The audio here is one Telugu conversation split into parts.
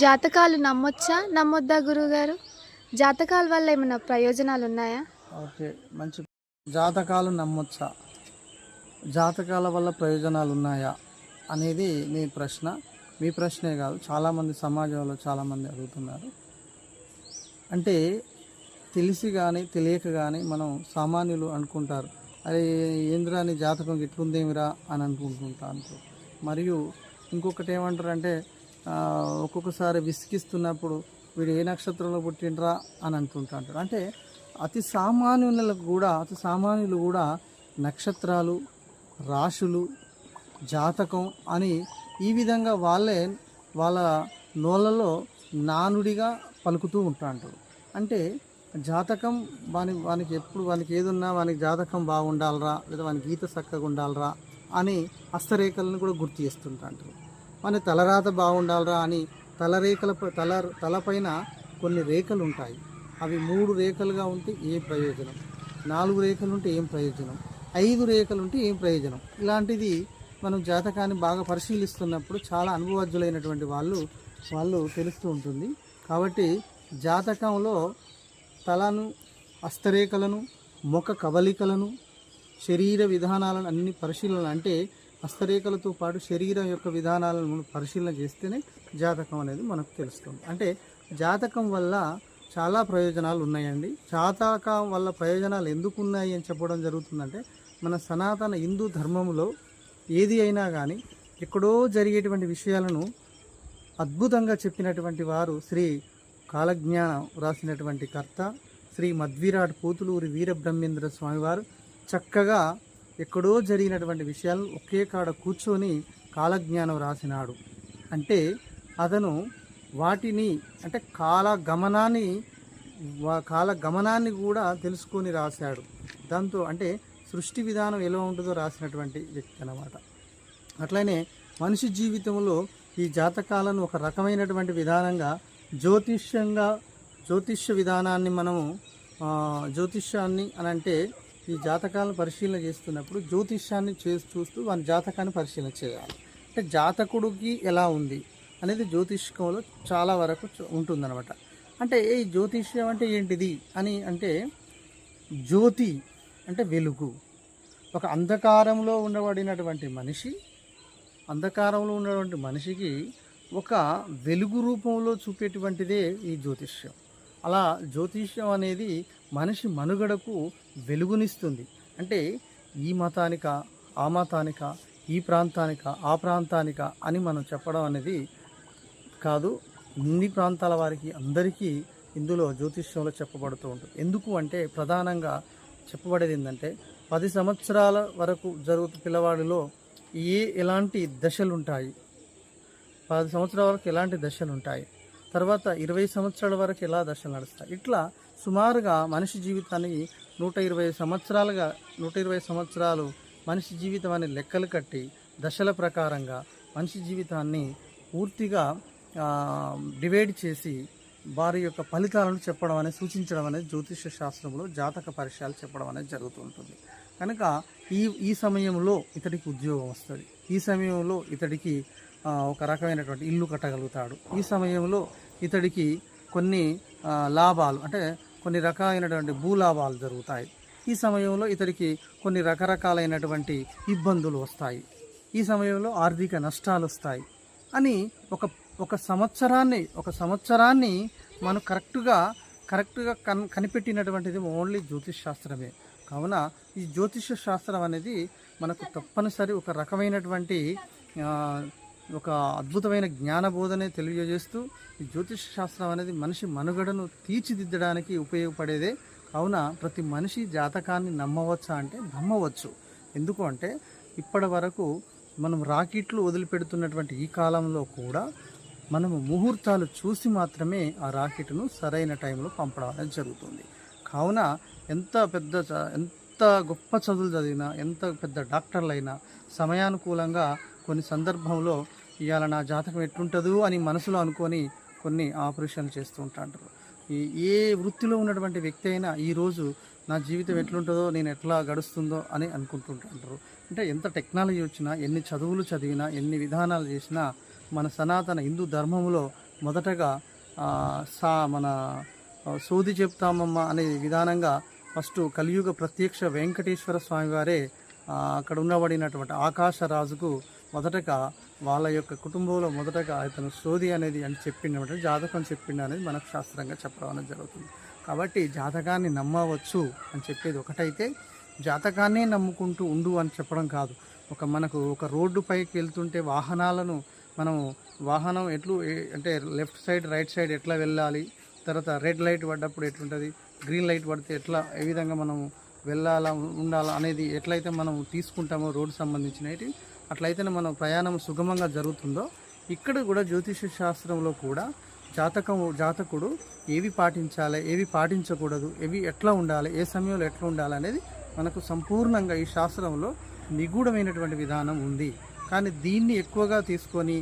జాతకాలు నమ్మొచ్చా? నమ్మొద్దా గురువుగారు? జాతకాల వల్ల ఏమైనా ప్రయోజనాలు ఉన్నాయా ఓకే మంచి జాతకాలు నమ్మొచ్చా? జాతకాల వల్ల ప్రయోజనాలు ఉన్నాయా అనేది మీ ప్రశ్న. మీ ప్రశ్నే కాదు చాలామంది సమాజంలో చాలామంది అడుగుతున్నారు. అంటే తెలిసి కానీ తెలియక కానీ మనం సామాన్యులు అనుకుంటారు అరే ఏంద్రా నీ జాతకం ఇట్లుందేమిరా? అని అనుకుంటుంటారు. మరియు ఇంకొకటి ఏమంటారంటే అంటే ఒక్కొక్కసారి విసిగిస్తున్నప్పుడు వీడు ఏ నక్షత్రంలో పుట్టిండ్రా అని అంటుంటాడు అంటే అతి సామాన్యులకు కూడా అతి సామాన్యులు కూడా నక్షత్రాలు రాశులు జాతకం అని ఈ విధంగా వాళ్ళే వాళ్ళ నోళ్ళలో నానుడిగా పలుకుతూ ఉంటాంటారు అంటే జాతకం వాని వానికి ఎప్పుడు వానికి ఏదున్నా వానికి జాతకం బాగుండాలరా లేదా వానికి గీత చక్కగా ఉండాలరా అని హస్తరేఖలను కూడా గుర్తు చేస్తుంటాంటారు మన తలరాత బాగుండాలరా అని తలరేఖల తల తలపైన కొన్ని రేఖలు ఉంటాయి అవి మూడు రేఖలుగా ఉంటే ఏం ప్రయోజనం? నాలుగు రేఖలు ఉంటే ఏం ప్రయోజనం? ఐదు రేఖలు ఉంటే ఏం ప్రయోజనం? ఇలాంటిది మనం జాతకాన్ని బాగా పరిశీలిస్తున్నప్పుడు చాలా అనుభవజ్ఞులైనటువంటి వాళ్ళు వాళ్ళు తెలుస్తూ ఉంటుంది. కాబట్టి జాతకంలో తలను హస్తరేఖలను ముఖ కవలికలను శరీర విధానాలను అన్ని పరిశీలన అంటే హస్తరేఖలతో పాటు శరీరం యొక్క విధానాలను పరిశీలన చేస్తేనే జాతకం అనేది మనకు తెలుస్తుంది. అంటే జాతకం వల్ల చాలా ప్రయోజనాలు ఉన్నాయండి. జాతకం వల్ల ప్రయోజనాలు ఎందుకు ఉన్నాయి అని చెప్పడం జరుగుతుందంటే మన సనాతన హిందూ ధర్మంలో ఏది అయినా కానీ ఎక్కడో జరిగేటువంటి విషయాలను అద్భుతంగా చెప్పినటువంటి వారు శ్రీ కాలజ్ఞానం రాసినటువంటి కర్త శ్రీ మధ్విరాట్ పోతులూరి వీరబ్రహ్మేంద్ర స్వామివారు చక్కగా ఎక్కడో జరిగినటువంటి విషయాలను ఒకే కాడ కూర్చొని కాలజ్ఞానం రాసినాడు. అంటే అతను వాటిని అంటే కాల గమనాన్ని వా- కాల గమనాన్ని కూడా తెలుసుకొని రాశాడు. దాంతో అంటే సృష్టి విధానం ఎలా ఉంటుందో రాసినటువంటి వ్యక్తి అన్నమాట. అట్లనే మనిషి జీవితంలో ఈ జాతకాలను ఒక రకమైనటువంటి విధానంగా జ్యోతిష్యంగా జ్యోతిష్య విధానాన్ని మనము జ్యోతిష్యాన్ని అని అంటే ఈ జాతకాలను పరిశీలన చేస్తున్నప్పుడు జ్యోతిష్యాన్ని చేసి చూస్తూ వాని జాతకాన్ని పరిశీలన చేయాలి. అంటే జాతకుడికి ఎలా ఉంది అనేది జ్యోతిష్కంలో చాలా వరకు ఉంటుందన్నమాట. అంటే ఈ జ్యోతిష్యం అంటే ఏంటిది అని అంటే జ్యోతి అంటే వెలుగు. ఒక అంధకారంలో ఉండబడినటువంటి మనిషి అంధకారంలో ఉన్నటువంటి మనిషికి ఒక వెలుగు రూపంలో చూపేటువంటిదే ఈ జ్యోతిష్యం. అలా జ్యోతిష్యం అనేది మనిషి మనుగడకు వెలుగునిస్తుంది. అంటే ఈ మతానిక ఆ మతానిక ఈ ప్రాంతానిక ఆ ప్రాంతానిక అని మనం చెప్పడం అనేది కాదు. ఇన్ని ప్రాంతాల వారికి అందరికీ ఇందులో జ్యోతిష్యంలో చెప్పబడుతూ ఉంటుంది. ఎందుకు అంటే ప్రధానంగా చెప్పబడేది ఏంటంటే పది సంవత్సరాల వరకు జరుగుతు పిల్లవాడిలో ఏ ఎలాంటి దశలు ఉంటాయి పది సంవత్సరాల వరకు ఎలాంటి దశలు ఉంటాయి తర్వాత ఇరవై సంవత్సరాల వరకు ఎలా దశలు నడుస్తాయి? ఇట్లా సుమారుగా మనిషి జీవితానికి నూట ఇరవై సంవత్సరాలుగా నూట ఇరవై సంవత్సరాలు మనిషి జీవితం అనే లెక్కలు కట్టి దశల ప్రకారంగా మనిషి జీవితాన్ని పూర్తిగా డివైడ్ చేసి వారి యొక్క ఫలితాలను చెప్పడం అనేది సూచించడం అనేది జ్యోతిష శాస్త్రంలో జాతక పరిచయాలు చెప్పడం అనేది జరుగుతుంటుంది కనుక ఈ ఈ సమయంలో ఇతడికి ఉద్యోగం వస్తుంది. ఈ సమయంలో ఇతడికి ఒక రకమైనటువంటి ఇల్లు కట్టగలుగుతాడు. ఈ సమయంలో ఇతడికి కొన్ని లాభాలు అంటే కొన్ని రకాలైనటువంటి భూలాభాలు జరుగుతాయి. ఈ సమయంలో ఇతడికి కొన్ని రకరకాలైనటువంటి ఇబ్బందులు వస్తాయి. ఈ సమయంలో ఆర్థిక నష్టాలు వస్తాయి అని ఒక ఒక సంవత్సరాన్ని ఒక సంవత్సరాన్ని మనం కరెక్ట్గా కరెక్ట్గా కన్ కనిపెట్టినటువంటిది ఓన్లీ జ్యోతిష్ శాస్త్రమే. కావున ఈ జ్యోతిష శాస్త్రం అనేది మనకు తప్పనిసరి ఒక రకమైనటువంటి ఒక అద్భుతమైన జ్ఞానబోధనే తెలియజేస్తూ ఈ జ్యోతిష శాస్త్రం అనేది మనిషి మనుగడను తీర్చిదిద్దడానికి ఉపయోగపడేదే. కావున ప్రతి మనిషి జాతకాన్ని నమ్మవచ్చా అంటే నమ్మవచ్చు. ఎందుకు అంటే ఇప్పటి వరకు మనం రాకెట్లు వదిలిపెడుతున్నటువంటి ఈ కాలంలో కూడా మనము ముహూర్తాలు చూసి మాత్రమే ఆ రాకెట్ను సరైన టైంలో పంపడం అనేది జరుగుతుంది. కావున ఎంత పెద్ద చ- ఎంత గొప్ప చదువులు చదివినా ఎంత పెద్ద డాక్టర్లైనా సమయానుకూలంగా కొన్ని సందర్భంలో ఇవాళ నా జాతకం ఎట్లుంటుందో అని మనసులో అనుకొని కొన్ని ఆపరేషన్లు చేస్తూ ఉంటాంటారు ఈ ఏ వృత్తిలో ఉన్నటువంటి వ్యక్తి అయినా ఈరోజు నా జీవితం ఎట్లుంటుందో నేను ఎట్లా గడుస్తుందో అని అనుకుంటుంటారు అంటే ఎంత టెక్నాలజీ వచ్చినా ఎన్ని చదువులు చదివినా ఎన్ని విధానాలు చేసినా మన సనాతన హిందూ ధర్మంలో మొదటగా సా మన సోది చెప్తామమ్మా అనే విధానంగా ఫస్ట్ కలియుగ ప్రత్యక్ష వెంకటేశ్వర స్వామి వారే అక్కడ ఉన్నబడినటువంటి ఆకాశరాజుకు మొదటగా వాళ్ళ యొక్క కుటుంబంలో మొదటగా ఇతను సోది అనేది అని చెప్పిండమంటే జాతకం చెప్పిండు అనేది మనకు శాస్త్రంగా చెప్పడం జరుగుతుంది. కాబట్టి జాతకాన్ని నమ్మవచ్చు అని చెప్పేది ఒకటైతే జాతకాన్నే నమ్ముకుంటూ ఉండు అని చెప్పడం కాదు. ఒక మనకు ఒక రోడ్డు పైకి వెళ్తుంటే వాహనాలను మనం వాహనం ఎట్లు అంటే లెఫ్ట్ సైడ్ రైట్ సైడ్ ఎట్లా వెళ్ళాలి తర్వాత రెడ్ లైట్ పడ్డప్పుడు ఎట్లుంటుంది గ్రీన్ లైట్ పడితే ఎట్లా ఏ విధంగా మనం వెళ్ళాలా ఉండాలా అనేది ఎట్లయితే మనం తీసుకుంటామో రోడ్డు సంబంధించినవి అట్లయితేనే మన ప్రయాణం సుగమంగా జరుగుతుందో ఇక్కడ కూడా జ్యోతిష శాస్త్రంలో కూడా జాతకం జాతకుడు ఏవి పాటించాలి ఏవి పాటించకూడదు ఏవి ఎట్లా ఉండాలి ఏ సమయంలో ఎట్లా ఉండాలి అనేది మనకు సంపూర్ణంగా ఈ శాస్త్రంలో నిగూఢమైనటువంటి విధానం ఉంది. కానీ దీన్ని ఎక్కువగా తీసుకొని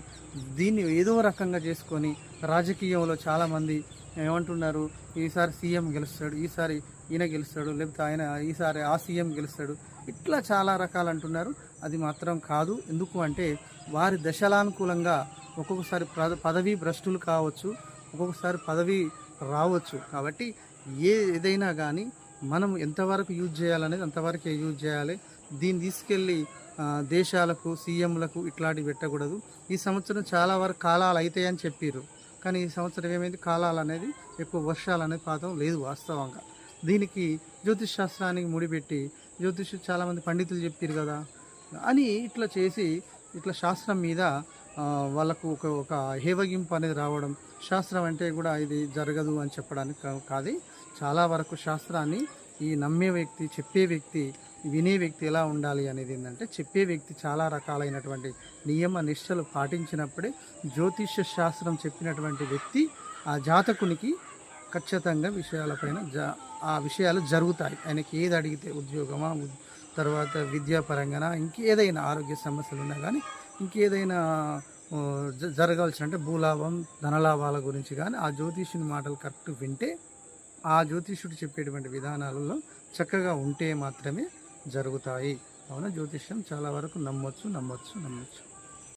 దీన్ని ఏదో రకంగా చేసుకొని రాజకీయంలో చాలామంది ఏమంటున్నారు ఈసారి సీఎం గెలుస్తాడు ఈసారి ఈయన గెలుస్తాడు లేకపోతే ఆయన ఈసారి ఆ సీఎం గెలుస్తాడు ఇట్లా చాలా రకాలు అంటున్నారు అది మాత్రం కాదు. ఎందుకు అంటే వారి దశలానుకూలంగా ఒక్కొక్కసారి ప్ర- పదవీ భ్రష్టులు కావచ్చు ఒక్కొక్కసారి పదవి రావచ్చు. కాబట్టి ఏ ఏదైనా కానీ మనం ఎంతవరకు యూజ్ చేయాలనేది అంతవరకే యూజ్ చేయాలి. దీన్ని తీసుకెళ్ళి దేశాలకు సీఎంలకు ఇట్లాంటివి పెట్టకూడదు. ఈ సంవత్సరం చాలా వరకు కాలాలు అవుతాయని చెప్పారు కానీ ఈ సంవత్సరం ఏమైంది? కాలాలు అనేది ఎక్కువ వర్షాలు అనేది పాతం లేదు వాస్తవంగా. దీనికి జ్యోతిష్ శాస్త్రానికి ముడిపెట్టి జ్యోతిష్ చాలామంది పండితులు చెప్పారు కదా. అని ఇట్లా చేసి ఇట్లా శాస్త్రం మీద వాళ్ళకు ఒక ఒక హేవగింపు అనేది రావడం శాస్త్రం అంటే కూడా ఇది జరగదు అని చెప్పడానికి కాదు. చాలా వరకు శాస్త్రాన్ని ఈ నమ్మే వ్యక్తి చెప్పే వ్యక్తి వినే వ్యక్తి ఎలా ఉండాలి అనేది ఏంటంటే చెప్పే వ్యక్తి చాలా రకాలైనటువంటి నియమ నిష్టలు పాటించినప్పుడే జ్యోతిష్య శాస్త్రం చెప్పినటువంటి వ్యక్తి ఆ జాతకునికి ఖచ్చితంగా విషయాలపైన జ ఆ విషయాలు జరుగుతాయి. ఆయనకి ఏది అడిగితే ఉద్యోగమా తర్వాత విద్యాపరంగానా ఇంకేదైనా ఆరోగ్య సమస్యలు ఉన్నా కానీ ఇంకేదైనా జ- జరగాల్సిన అంటే భూలాభం ధనలాభాల గురించి కానీ ఆ జ్యోతిష్యుని మాటలు కరెక్ట్ వింటే ఆ జ్యోతిష్యుడు చెప్పేటువంటి విధానాలలో చక్కగా ఉంటే మాత్రమే జరుగుతాయి. కావున జ్యోతిష్యం? చాలా వరకు నమ్మొచ్చు నమ్మొచ్చు నమ్మొచ్చు.